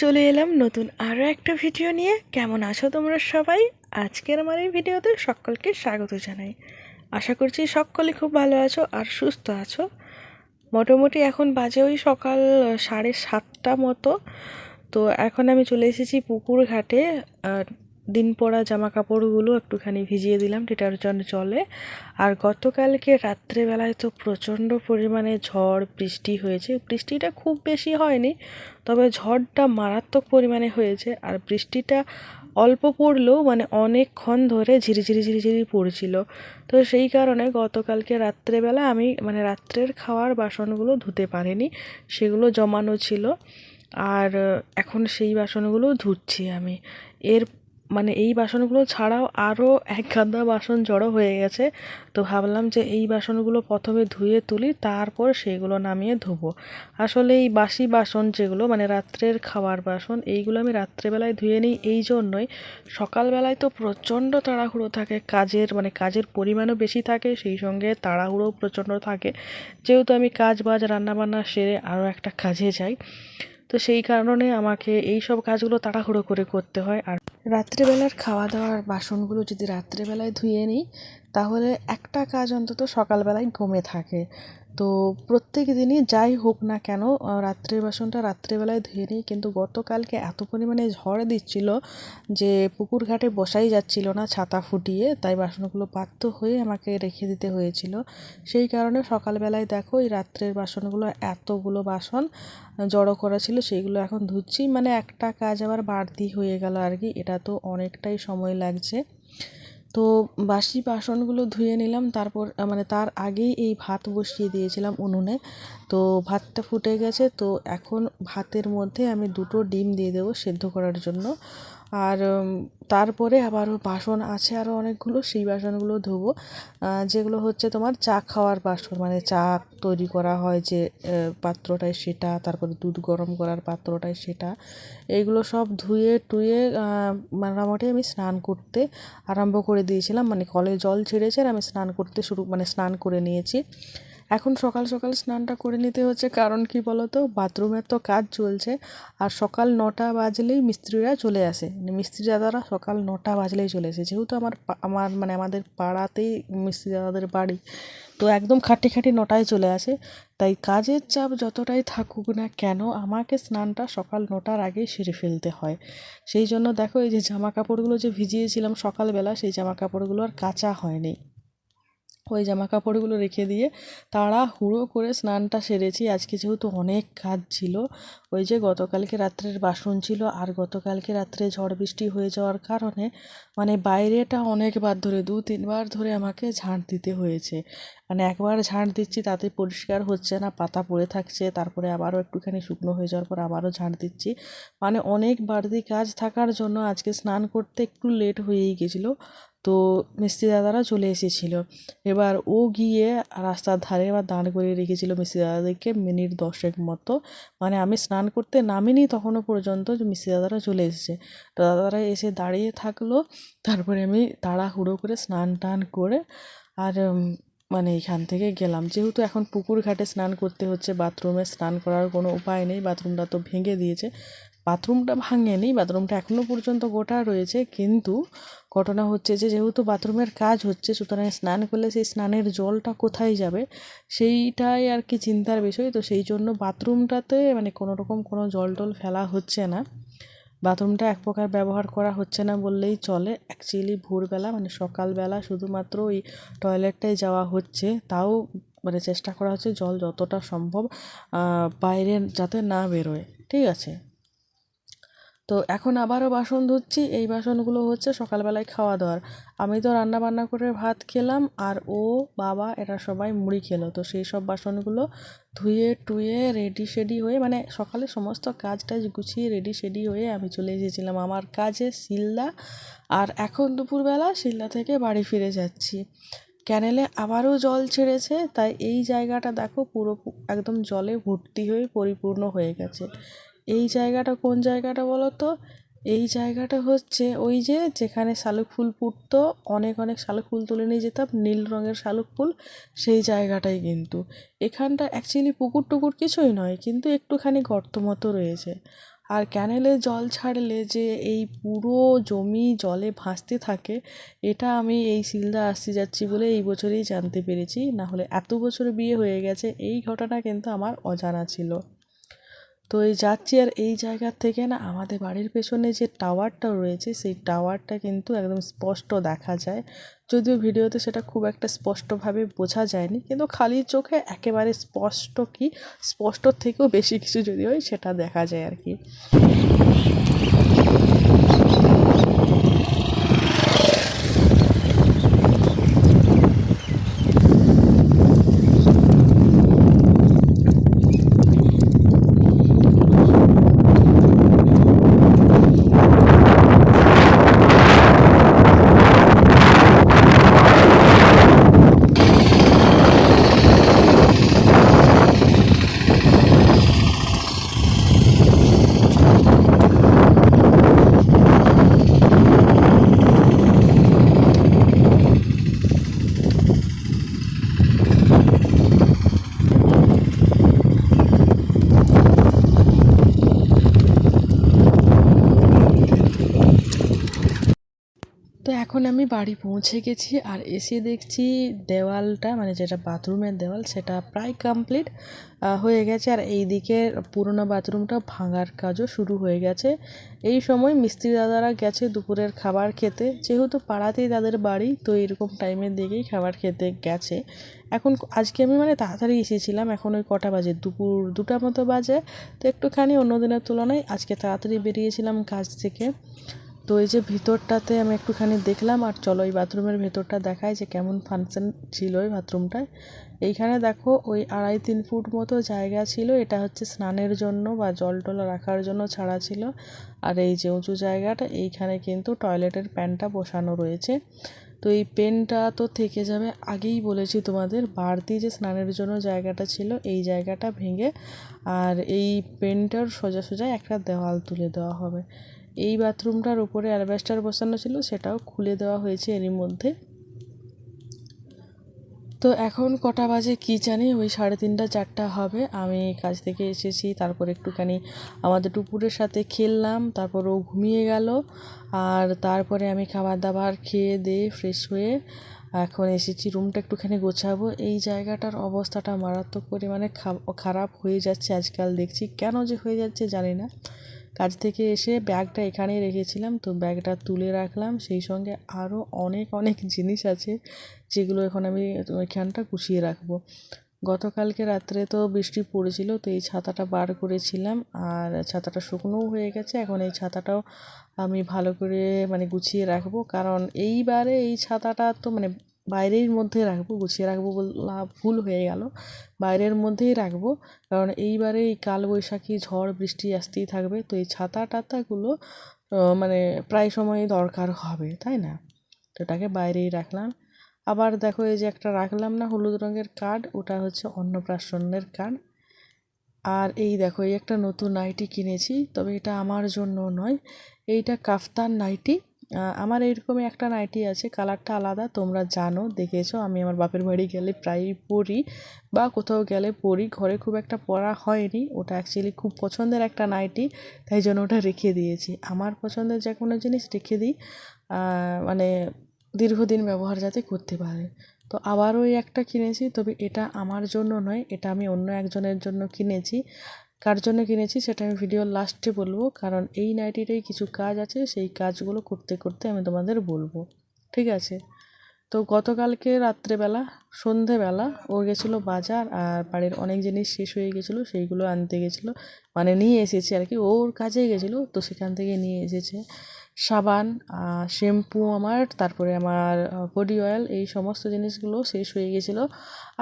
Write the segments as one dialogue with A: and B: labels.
A: চলে এলাম নতুন আরও একটা ভিডিও নিয়ে। কেমন আছো তোমরা সবাই? আজকের আমার এই ভিডিওতে সকলকে স্বাগত জানাই। আশা করছি সকলে খুব ভালো আছো আর সুস্থ আছো। মোটামুটি এখন বাজে ওই সকাল সাড়ে সাতটা মতো। তো এখন আমি চলে এসেছি পুকুর ঘাটে দিন পরা জামা কাপড়গুলো একটুখানি ভিজিয়ে দিলাম, ডিটারজেন্ট জলে। আর গতকালকে রাত্রেবেলায় তো প্রচণ্ড পরিমাণে ঝড়, বৃষ্টি হয়েছে। বৃষ্টিটা খুব বেশি হয়নি, তবে ঝড়টা মারাত্মক পরিমাণে হয়েছে। আর বৃষ্টিটা অল্প পড়লেও মানে অনেকক্ষণ ধরে ঝিরিঝিরি ঝিরিঝিরি পড়ছিল। তো সেই কারণে গতকালকে রাত্রেবেলা আমি মানে রাত্রের খাওয়ার বাসনগুলো ধুতে পারিনি, সেগুলো জমানো ছিল। আর এখন সেই বাসনগুলো ধুচ্ছি আমি। এর মানে এই বাসনগুলো ছাড়াও আরও এক গাদা বাসন জড়ো হয়ে গেছে। তো ভাবলাম যে এই বাসনগুলো প্রথমে ধুয়ে তুলি, তারপর সেগুলো নামিয়ে ধোবো। আসলে এই বাসি বাসন যেগুলো মানে রাত্রের খাওয়ার বাসন, এইগুলো আমি রাত্রেবেলায় ধুয়ে নিই। এই জন্যই সকালবেলায় তো প্রচণ্ড তাড়াহুড়ো থাকে, কাজের মানে কাজের পরিমাণও বেশি থাকে, সেই সঙ্গে তাড়াহুড়োও প্রচণ্ড থাকে। যেহেতু আমি কাজ বাজ রান্নাবান্না সেরে আরও একটা কাজে যাই। তো সেই কারণে আমাকে এই সব কাজগুলো তাড়াহুড়ো করে করতে হয়। আর রাত্রেবেলার খাওয়া দাওয়ার বাসনগুলো যদি রাত্রেবেলায় ধুয়ে নিই তাহলে একটা কাজ অন্তত সকালবেলায় কমে থাকে। তো প্রত্যেক দিনই যাই হোক না কেন রাত্রের বাসনটা রাত্রেবেলায় ধুয়ে নিই। কিন্তু গতকালকে এত পরিমাণে ঝড় দিচ্ছিল যে পুকুর ঘাটে বসাই যাচ্ছিল না, ছাতা ফুটিয়ে। তাই বাসনগুলো বাধ্য হয়ে আমাকে রেখে দিতে হয়েছিল। সেই কারণে সকালবেলায় দেখো, এই রাত্রের বাসনগুলো, এতগুলো বাসন জড়ো করা ছিল সেইগুলো এখন ধুচ্ছি। মানে একটা কাজ আবার বাড়তি হয়ে গেল আর কি। এটা তো অনেকটাই সময় লাগছে। তো বাসি বাসনগুলো ধুয়ে নিলাম, তারপর মানে তার আগেই এই ভাত বসিয়ে দিয়েছিলাম উনুনে। তো ভাতটা ফুটে গেছে, তো এখন ভাতের মধ্যে আমি দুটো ডিম দিয়ে দেবো সেদ্ধ করার জন্য। আর তারপরে আবারও বাসন আছে আরও অনেকগুলো, সেই বাসনগুলো ধোবো। যেগুলো হচ্ছে তোমার চা খাওয়ার বাসন মানে চা তৈরি করা হয় যে পাত্রটায় সেটা, তারপরে দুধ গরম করার পাত্রটায় সেটা, এইগুলো সব ধুয়ে টুয়ে মোটামুটি আমি স্নান করতে আরম্ভ করে দিয়েছিলাম। মানে কলে জল ছেড়েছে আর আমি স্নান করতে শুরু মানে স্নান করে নিয়েছি। এখন সকাল সকাল স্নানটা করে নিতে হচ্ছে, কারণ কি বলতো বাথরুমের তো কাজ চলছে। আর সকাল নটা বাজলেই মিস্ত্রিরা চলে আসে। মানে মিস্ত্রি দাদারা সকাল নটা বাজলেই চলে আসে। যেহেতু আমার আমার মানে আমাদের পাড়াতেই মিস্ত্রি দাদাদের বাড়ি, তো একদম খাটি খাটি নটায় চলে আসে। তাই কাজের চাপ যতটাই থাকুক না কেন, আমাকে স্নানটা সকাল নটার আগেই সেরে ফেলতে হয়। সেই জন্য দেখো, এই যে জামা কাপড়গুলো যে ভিজিয়েছিলাম সকালবেলা, সেই জামা কাপড়গুলো আর কাচা হয়নি। ওই জামা কাপড়গুলো রেখে দিয়ে তাড়াহুড়ো করে স্নানটা সেরেছি। আজকে যেহেতু অনেক কাজ ছিল, ওই যে গতকালকে রাত্রের বাসন ছিল আর গতকালকে রাত্রে ঝড় বৃষ্টি হয়ে যাওয়ার কারণে মানে বাইরেটা অনেকবার ধরে দু তিনবার ধরে আমাকে ঝাঁট দিতে হয়েছে। মানে একবার ঝাঁট দিচ্ছি তাতে পরিষ্কার হচ্ছে না, পাতা পড়ে থাকছে, তারপরে আবারও একটুখানি শুকনো হয়ে যাওয়ার পর আবারও ঝাঁট দিচ্ছি। মানে অনেক বাড়তি কাজ থাকার জন্য আজকে স্নান করতে একটু লেট হয়েই গেছিল, তো মিস্ত্রি দাদারা চলে এসেছিল। এবার ও গিয়ে রাস্তার ধারে এবার দাঁড় করিয়ে রেখেছিল মিস্ত্রি দাদাদেরকে মিনিট দশেক মতো। মানে আমি স্নান করতে নামিনি তখনও পর্যন্ত মিস্ত্রি দাদারা চলে এসেছে। তো দাদারা এসে দাঁড়িয়ে থাকল, তারপরে আমি তাড়াহুড়ো করে স্নান টান করে আর মানে এখান থেকে গেলাম। যেহেতু এখন পুকুর ঘাটে স্নান করতে হচ্ছে, বাথরুমে স্নান করার কোনো উপায় নেই, বাথরুমটা তো ভেঙে দিয়েছে। বাথরুমটা ভাঙেনি, বাথরুমটা এখনও পর্যন্ত গোটা রয়েছে, কিন্তু ঘটনা হচ্ছে যে, যেহেতু বাথরুমের কাজ হচ্ছে, সুতরাং স্নান করলে সেই স্নানের জলটা কোথায় যাবে, সেইটাই আর কি চিন্তার বিষয়। তো সেই জন্য বাথরুমটাতে মানে কোনো রকম কোনো জল টল ফেলা হচ্ছে না। বাথরুমটা এক প্রকার ব্যবহার করা হচ্ছে না বললেই চলে। অ্যাকচুয়ালি ভোরবেলা মানে সকালবেলা শুধুমাত্র ওই টয়লেটটাই যাওয়া হচ্ছে। তাও মানে চেষ্টা করা হচ্ছে জল যতটা সম্ভব বাইরে যাতে না বেরোয়। ঠিক আছে? তো এখন আবারও বাসন ধুচ্ছি। এই বাসনগুলো হচ্ছে সকালবেলায় খাওয়া দাওয়ার। আমি তো রান্না বান্না করে ভাত খেলাম আর ও, বাবা এরা সবাই মুড়ি খেলো। তো সেই সব বাসনগুলো ধুয়ে, টুয়ে রেডি শেডি হয়ে মানে সকালে সমস্ত কাজ টাজ গুছিয়ে রেডি শেডি হয়ে আমি চলে এসেছিলাম আমার কাজে শিলদা। আর এখন দুপুরবেলা শিলদা থেকে বাড়ি ফিরে যাচ্ছি। ক্যানেলে আবারও জল ছেড়েছে, তাই এই জায়গাটা দেখো পুরো একদম জলে ভর্তি হয়ে পরিপূর্ণ হয়ে গেছে। এই জায়গাটা কোন জায়গাটা বলো তো এই জায়গাটা হচ্ছে ওই যে যেখানে শালুক ফুল ফুটতো অনেক অনেক শালুক ফুল তুলে নিয়ে যেতাম, নীল রঙের শালুক ফুল, সেই জায়গাটাই কিন্তু। এখানটা অ্যাকচুয়ালি পুকুর টুকুর কিছুই নয়, কিন্তু একটুখানি গর্ত মতো রয়েছে। আর ক্যানেলে জল ছাড়লে যে এই পুরো জমি জলে ভাসতে থাকে, এটা আমি এই শিলদা আসতে যাচ্ছি বলে এই বছরেই জানতে পেরেছি। না হলে এত বছর বিয়ে হয়ে গেছে, এই ঘটনা কিন্তু আমার অজানা ছিল। তো এই যাচ্ছি আর এই জায়গা থেকে না আমাদের বাড়ির পেছনে যে টাওয়ারটা রয়েছে, সেই টাওয়ারটা কিন্তু একদম স্পষ্ট দেখা যায়। যদিও ভিডিওতে সেটা খুব একটা স্পষ্টভাবে বোঝা যায়নি, কিন্তু খালি চোখে একেবারে স্পষ্ট কি, স্পষ্ট থেকেও বেশি কিছু যদি হয় সেটা দেখা যায় আর কি। তো এখন আমি বাড়ি পৌঁছে গেছি আর এসে দেখছি দেওয়ালটা মানে যেটা বাথরুমের দেওয়াল, সেটা প্রায় কমপ্লিট হয়ে গেছে। আর এই দিকের পুরোনো বাথরুমটা ভাঙার কাজও শুরু হয়ে গেছে। এই সময় মিস্ত্রি দাদারা গেছে দুপুরের খাবার খেতে। যেহেতু পাড়াতেই তাদের বাড়ি, তো এরকম টাইমের দিকেই খাবার খেতে গেছে। এখন আজকে আমি মানে তাড়াতাড়ি এসেছিলাম, এখন ওই কটা বাজে, দুপুর দুটা মতো বাজে। তো একটুখানি অন্য দিনের তুলনায় আজকে তাড়াতাড়ি বেরিয়েছিলাম কাজ থেকে। তো এই যে ভিতরটাতে আমি একটুখানি দেখলাম, আর চলো এই বাথরুমের ভেতরটা দেখায় যে কেমন ফাংশন ছিল ওই বাথরুমটায়। এইখানে দেখো ওই আড়াই তিন ফুট মতো জায়গা ছিল, এটা হচ্ছে স্নানের জন্য বা জল টল রাখার জন্য ছাড়া ছিল। আর এই যে উঁচু জায়গাটা, এইখানে কিন্তু টয়লেটের প্যানটা বসানো রয়েছে। তো এই পেনটা তো থেকে যাবে আগেই বলেছি তোমাদের, বাড়তি যে স্নানের জন্য জায়গাটা ছিল, এই জায়গাটা ভেঙে আর এই পেনটার সোজা সোজা একটা দেওয়াল তুলে দেওয়া হবে। এই বাথরুমটার উপরে অ্যালবেস্টার বসানো ছিল, সেটাও খুলে দেওয়া হয়েছে এরই মধ্যে। তো এখন কটা বাজে কী জানি, ওই সাড়ে তিনটা, চারটা হবে। আমি কাজ থেকে এসেছি, তারপর একটুখানি আমাদের টুপুরের সাথে খেললাম, তারপর ও ঘুমিয়ে গেল। আর তারপরে আমি খাবার দাবার খেয়ে দিয়ে ফ্রেশ হয়ে এখন এসেছি, রুমটা একটুখানি গোছাবো। এই জায়গাটার অবস্থাটা মারাত্মক পরিমাণে খারাপ হয়ে যাচ্ছে আজকাল, দেখছি। কেন যে হয়ে যাচ্ছে জানি না। কাজ থেকে এসে ব্যাগটা এখানেই রেখেছিলাম। তো ব্যাগটা তুলে রাখলাম। সেই সঙ্গে আরও অনেক অনেক জিনিস আছে যেগুলো এখন আমি এখানটা গুছিয়ে রাখব। গতকালকে রাত্রে তো বৃষ্টি পড়েছিল, তো এই ছাতাটা বার করেছিলাম আর ছাতাটা শুকনোও হয়ে গেছে। এখন এই ছাতাটাও আমি ভালো করে মানে গুছিয়ে রাখব। কারণ এইবারে এই ছাতাটা তো মানে বাইরের মধ্যে রাখব, গুছিয়ে রাখব বলা ভুল হয়ে গেল। বাইরের মধ্যেই রাখব, কারণ এইবারে এই কালবৈশাখী ঝড়, বৃষ্টি আসতেই থাকবে। তো এই ছাতা টাতাগুলো মানে প্রায় সময়ই দরকার হবে, তাই না? তো এটাকে বাইরেই রাখলাম। আবার দেখো এই যে একটা রাখলাম না হলুদ রঙের কার্ড, ওটা হচ্ছে অন্নপ্রাশনের কার্ড। আর এই দেখো, এই একটা নতুন নাইটি কিনেছি, তবে এটা আমার জন্য নয়, এইটা কাফতান নাইটি। আমার এইরকমই একটা নাইটি আছে, কালারটা আলাদা, তোমরা জানো, দেখেছ, আমি আমার বাপের বাড়ি গেলে প্রায়ই পরি, বা কোথাও গেলে পরি, ঘরে খুব একটা পরা হয়নি, ওটা অ্যাকচুয়ালি খুব পছন্দের একটা নাইটি, তাই জন্য ওটা রেখে দিয়েছি। আমার পছন্দের যে কোনো জিনিস রেখে দিই মানে দীর্ঘদিন ব্যবহার যাতে করতে পারে। তো আবারও ওই একটা কিনেছি, তবে এটা আমার জন্য নয়, এটা আমি অন্য একজনের জন্য কিনেছি। কার জন্য কিনেছি সেটা আমি ভিডিওর লাস্টে বলব, কারণ এই নাইটিটাই কিছু কাজ আছে, সেই কাজগুলো করতে করতে আমি তোমাদের বলব, ঠিক আছে? তো গতকালকে রাত্রেবেলা, সন্ধেবেলা ও গেছিল বাজার, আর বাড়ির অনেক জিনিস শেষ হয়ে গেছিল, সেইগুলো আনতে গেছিল মানে নিয়ে এসেছে আর কি, ওর কাজে গেছিল, তো সেখান থেকে নিয়ে এসেছে। সাবান শ্যাম্পু আমার, তারপরে আমার বডি অয়েল এই সমস্ত জিনিসগুলো শেষ হয়ে গেছিল।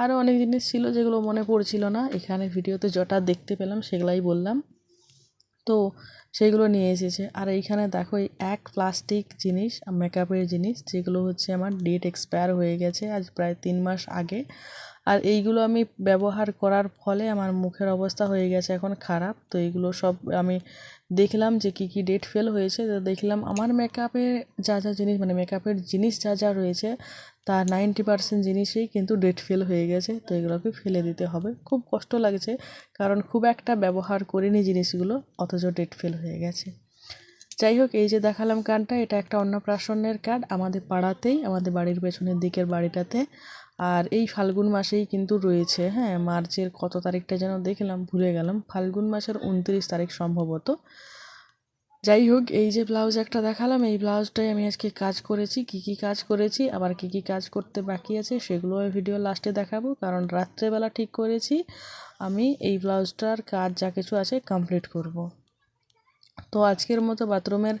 A: আরও অনেক জিনিস ছিল যেগুলো মনে পড়ছিল না। এখানে ভিডিওতে যটা দেখতে পেলাম সেগুলাই বললাম। তো সেইগুলো নিয়ে এসেছে। আর এইখানে দেখো এক প্লাস্টিক জিনিস, মেকআপের জিনিস, যেগুলো হচ্ছে আমার ডেট এক্সপায়ার হয়ে গেছে আজ প্রায় তিন মাস আগে। আর এইগুলো আমি ব্যবহার করার ফলে আমার মুখের অবস্থা হয়ে গেছে এখন খারাপ। তো এইগুলো সব আমি দেখলাম যে কী কী ডেট ফেল হয়েছে। তো দেখলাম আমার মেকআপে যা যা জিনিস মানে মেকআপের জিনিস যা যা রয়েছে তার নাইনটি পার্সেন্ট জিনিসই কিন্তু ডেট ফেল হয়ে গেছে। তো এগুলোকে ফেলে দিতে হবে। খুব কষ্ট লাগছে, কারণ খুব একটা ব্যবহার করিনি জিনিসগুলো, অথচ ডেট ফেল হয়ে গেছে। যাই হোক, এই যে দেখালাম কানটা এটা একটা অন্নপ্রাশনের কার্ড আমাদের পাড়াতেই, আমাদের বাড়ির পেছনের দিকের বাড়িটাতে। আর এই ফাল্গুন মাসেই কিন্তু রয়েছে হ্যাঁ মার্চের কত তারিখটা যেন দেখলাম, ভুলে গেলাম। ফাল্গুন মাসের উনত্রিশ তারিখ সম্ভবত। যাই হোক, এই যে ব্লাউজ একটা দেখালাম, এই ব্লাউজটাই আমি আজকে কাজ করেছি। কি কি কাজ করেছি, আবার কি কি কাজ করতে বাকি আছে, সেগুলো ভিডিও লাস্টে দেখাবো, কারণ রাত্রেবেলা ঠিক করেছি, আমি এই ব্লাউজটার কাজ যা কিছু আছে কমপ্লিট করব। তো আজকের মতো বাথরুমের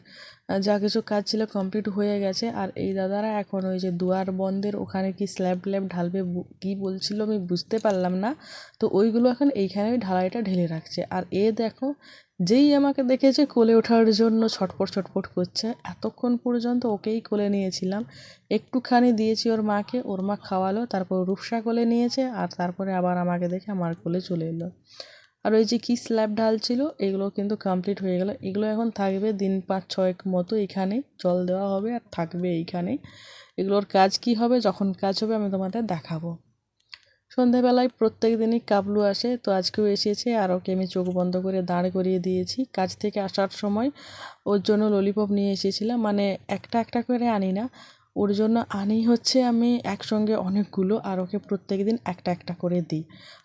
A: যা কিছু কাজ ছিল কমপ্লিট হয়ে গেছে। আর এই দাদারা এখন ওই যে দুয়ার বন্ধের ওখানে কি স্ল্যাব ট্ল্যাব ঢালবে কি বলছিল আমি বুঝতে পারলাম না। তো ওইগুলো এখন এইখানে ওই ঢালাইটা ঢেলে রাখছে। আর এ দেখো, যেই আমাকে দেখেছে কোলে ওঠার জন্য ছটপট ছটপট করছে। এতক্ষণ পর্যন্ত ওকেই কোলে নিয়েছিলাম। একটুখানি দিয়েছি ওর মাকে, ওর মা খাওয়ালো, তারপর রূপসা কোলে নিয়েছে, আর তারপরে আবার আমাকে দেখে আমার কোলে চলে এলো। আর ওই যে কী স্ল্যাব ঢালছিল এগুলো কিন্তু কমপ্লিট হয়ে গেল। এগুলো এখন থাকবে দিন পাঁচ, ছয়েক মতো এখানে। জল দেওয়া হবে আর থাকবে এইখানে। এগুলোর কাজ কি হবে, যখন কাজ হবে আমি তোমাদের দেখাবো। সন্ধেবেলায় প্রত্যেক দিনই কাবলু আসে, তো আজকেও এসেছে। আর ওকে আমি চোখ বন্ধ করে দাঁড় করিয়ে দিয়েছি। কাজ থেকে আসার সময় ওর জন্য ললিপপ নিয়ে এসেছিলাম। মানে একটা একটা করে আনি না, ওর জন্য আনি হচ্ছে আমি একসঙ্গে অনেকগুলো। আর ওকে প্রত্যেক দিন একটা একটা করে দিই।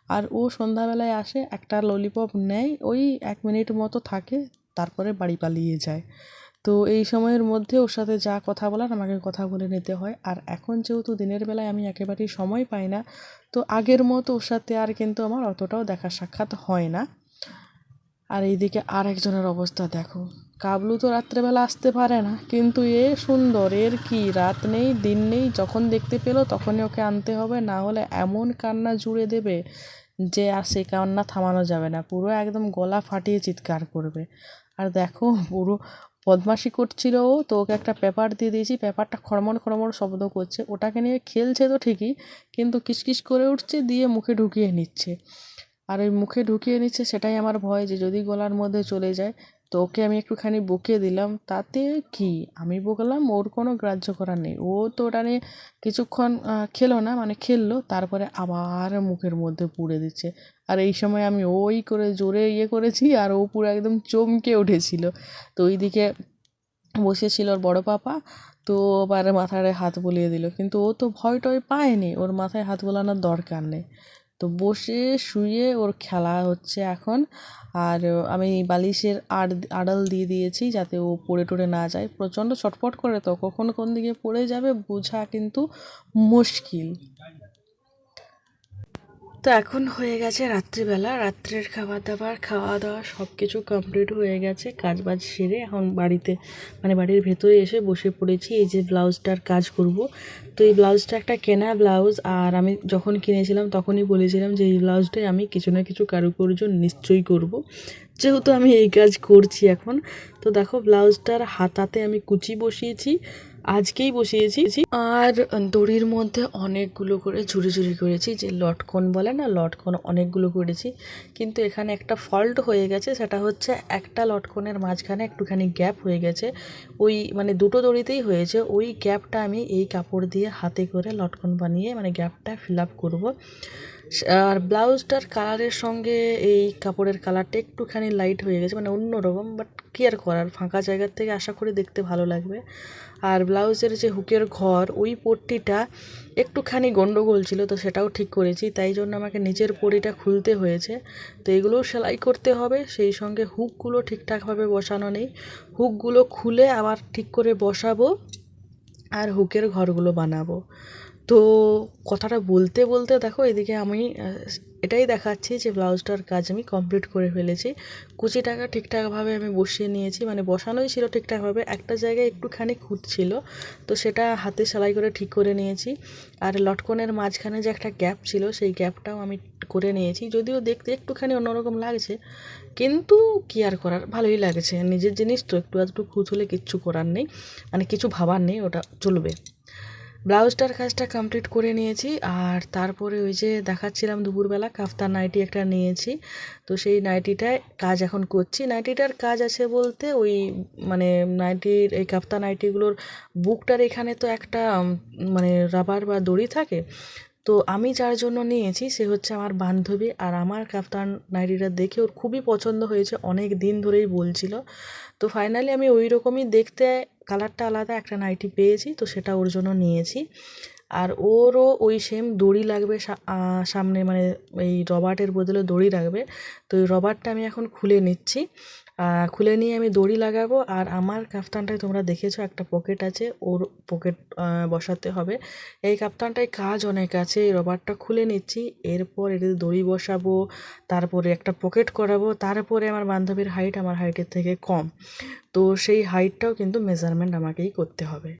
A: আর ও সন্ধ্যাবেলায় আসে, একটা ললিপপ নেয়, ওই এক মিনিট মতো থাকে, তারপরে বাড়ি পালিয়ে যায়। তো এই সময়ের মধ্যে ওর সাথে যা কথা বলার আমাকে কথা বলে নিতে হয়। আর এখন যেহেতু দিনের বেলায় আমি একেবারেই সময় পাই না, তো আগের মতো ওর সাথে আর কিন্তু আমার অতটাও দেখা সাক্ষাৎ হয় না। আর এইদিকে আর একজনের অবস্থা দেখো। কাবলু তো রাত্রেবেলা আসতে পারে না, কিন্তু এ সুন্দর, এর কি? রাত নেই, দিন নেই, যখন দেখতে পেল তখনই ওকে আনতে হবে, না হলে এমন কান্না জুড়ে দেবে যে আর সে কান্না থামানো যাবে না, পুরো একদম গলা ফাটিয়ে চিৎকার করবে। আর দেখো, পুরো বদমাশি করছিল ও, তো ওকে একটা পেপার দিয়ে দিয়েছি, পেপারটা খড়মড় খড়মড় শব্দ করছে। ওটাকে নিয়ে খেলছে তো ঠিকই, কিন্তু কিসকিস করে উঠছে, দিয়ে মুখে ঢুকিয়ে নিচ্ছে। আর ওই মুখে ঢুকিয়ে নিচ্ছে সেটাই আমার ভয় যে যদি গলার মধ্যে চলে যায়, তো ওকে আমি একটুখানি বকিয়ে দিলাম। তাতে কি? আমি বকলাম, ওর কোনো গ্রাহ্য করার নেই। ও তো ওটা নিয়ে কিছুক্ষণ খেলো না মানে খেললো, তারপরে আবার মুখের মধ্যে পুড়ে দিচ্ছে। আর এই সময় আমি ওই করে জোরে ইয়ে করেছি আর ও পুরো একদম চমকে উঠেছিল। তো ওইদিকে বসেছিল ওর বড় পাপা, তো আবার মাথায় হাত বুলিয়ে দিল। কিন্তু ও তো ভয় টয় পায়নি, ওর মাথায় হাত বোলানোর দরকার নেই। তো বসে শুয়ে ওর খেলা হচ্ছে এখন। আর আমি বালিশের আড়, আড়াল দিয়ে দিয়েছি যাতে ও পড়ে টড়ে না যায়। প্রচণ্ড ছটফট করে তো কখন কোন দিকে পড়ে যাবে বোঝা কিন্তু মুশকিল। তো এখন হয়ে গেছে রাত্রিবেলা। রাত্রের খাবার দাবার খাওয়া দাওয়া সব কিছু কমপ্লিট হয়ে গেছে কাজ বাজ সেরে এখন বাড়িতে মানে বাড়ির ভেতরে এসে বসে পড়েছি। এই যে ব্লাউজটার কাজ করব। তো এই ব্লাউজটা একটা কেনা ব্লাউজ আর আমি যখন কিনেছিলাম তখনই বলেছিলাম যে এই ব্লাউজটাই আমি কিছু না কিছু কারুকার্য নিশ্চয়ই করব। যেহেতু আমি এই কাজ করছি এখন, তো দেখো ব্লাউজটার হাতাতে আমি কুচি বসিয়েছি। আজকেই বসিয়েছি। আর দড়ির মধ্যে অনেকগুলো করে ঝুড়ি ঝুড়ি করেছি, যে লটকন বলে না, লটকন অনেকগুলো করেছি। কিন্তু এখানে একটা ফল্ট হয়ে গেছে, সেটা হচ্ছে একটা লটকনের মাঝখানে একটুখানি গ্যাপ হয়ে গেছে। ওই মানে দুটো দড়িতেই হয়েছে, ওই গ্যাপটা আমি এই কাপড় দিয়ে হাতে করে লটকন বানিয়ে মানে গ্যাপটা ফিল আপ করব। আর ব্লাউজটার কালারের সঙ্গে এই কাপড়ের কালারটা একটুখানি লাইট হয়ে গেছে মানে অন্য রকম বাট কী আর করার ফাঁকা জায়গার থেকে আশা করি দেখতে ভালো লাগবে। আর ব্লাউজের যে হুকের ঘর, ওই পট্টিটা একটুখানি গন্ডগোল ছিল, তো সেটাও ঠিক করেছি। তাই জন্য আমাকে নিচের পরিটা খুলতে হয়েছে। তো এগুলোও সেলাই করতে হবে। সেই সঙ্গে হুকগুলো ঠিকঠাকভাবে বসানো নেই। হুকগুলো খুলে আবার ঠিক করে বসাবো আর হুকের ঘরগুলো বানাবো। তো কথাটা বলতে বলতে দেখো এদিকে আমি এটাই দেখাচ্ছি যে ব্লাউজটার কাজ আমি কমপ্লিট করে ফেলেছি। কুচি টাকা ঠিকঠাকভাবে আমি বসিয়ে নিয়েছি মানে বসানোই ছিল ঠিকঠাকভাবে, একটা জায়গায় একটুখানি খুঁত ছিল, তো সেটা হাতে সেলাই করে ঠিক করে নিয়েছি। আর লটকনের মাঝখানে যে একটা গ্যাপ ছিল, সেই গ্যাপটাও আমি করে নিয়েছি, যদিও দেখতে একটুখানি অন্যরকম লাগছে, কিন্তু কী আর করার, ভালোই লাগছে। নিজের জিনিস তো, একটু একটু খুঁত হলে কিচ্ছু করার নেই মানে কিছু ভাবার নেই, ওটা চলবে। ব্লাউজটার কাজটা কমপ্লিট করে নিয়েছি। আর তারপরে ওই যে দেখাচ্ছিলাম দুপুরবেলা, কাফতান নাইটি একটা নিয়েছি। তো সেই নাইটিটায় কাজ এখন করছি। নাইটিটার কাজ আছে বলতে ওই মানে নাইটির, এই কাফতান নাইটিগুলোর বুকটার এখানে তো একটা মানে রাবার বা দড়ি থাকে। তো আমি যার জন্য নিয়েছি সে হচ্ছে আমার বান্ধবী। আর আমার কাফতান নাইটিটা দেখে ওর খুবই পছন্দ হয়েছে, অনেক দিন ধরেই বলছিল। তো ফাইনালি আমি ওই রকমই দেখতে কালারটা আলাদা, একটা নাইটি পেয়েছি, তো সেটা ওর জন্য নিয়েছি। আর ওরও ওই সেম দড়ি লাগবে সামনে মানে এই রবার্টের বদলে দড়ি লাগবে। তো ওই রবারটা আমি এখন খুলে নিচ্ছি। খুলে নিয়ে আমি দড়ি লাগাবো। আর আমার কাফতানটায় তোমরা দেখেছ একটা পকেট আছে, ওর পকেট বসাতে হবে। এই কাফতানটায় কাজ অনেক আছে, এই রবারটা খুলে নিচ্ছি। এরপর এটাতে দড়ি বসাবো, তারপরে একটা পকেট করাবো, তারপরে আমার বান্ধবীর হাইট আমার হাইটের থেকে কম। তো সেই হাইটটাও কিন্তু মেজারমেন্ট আমাকেই করতে হবে।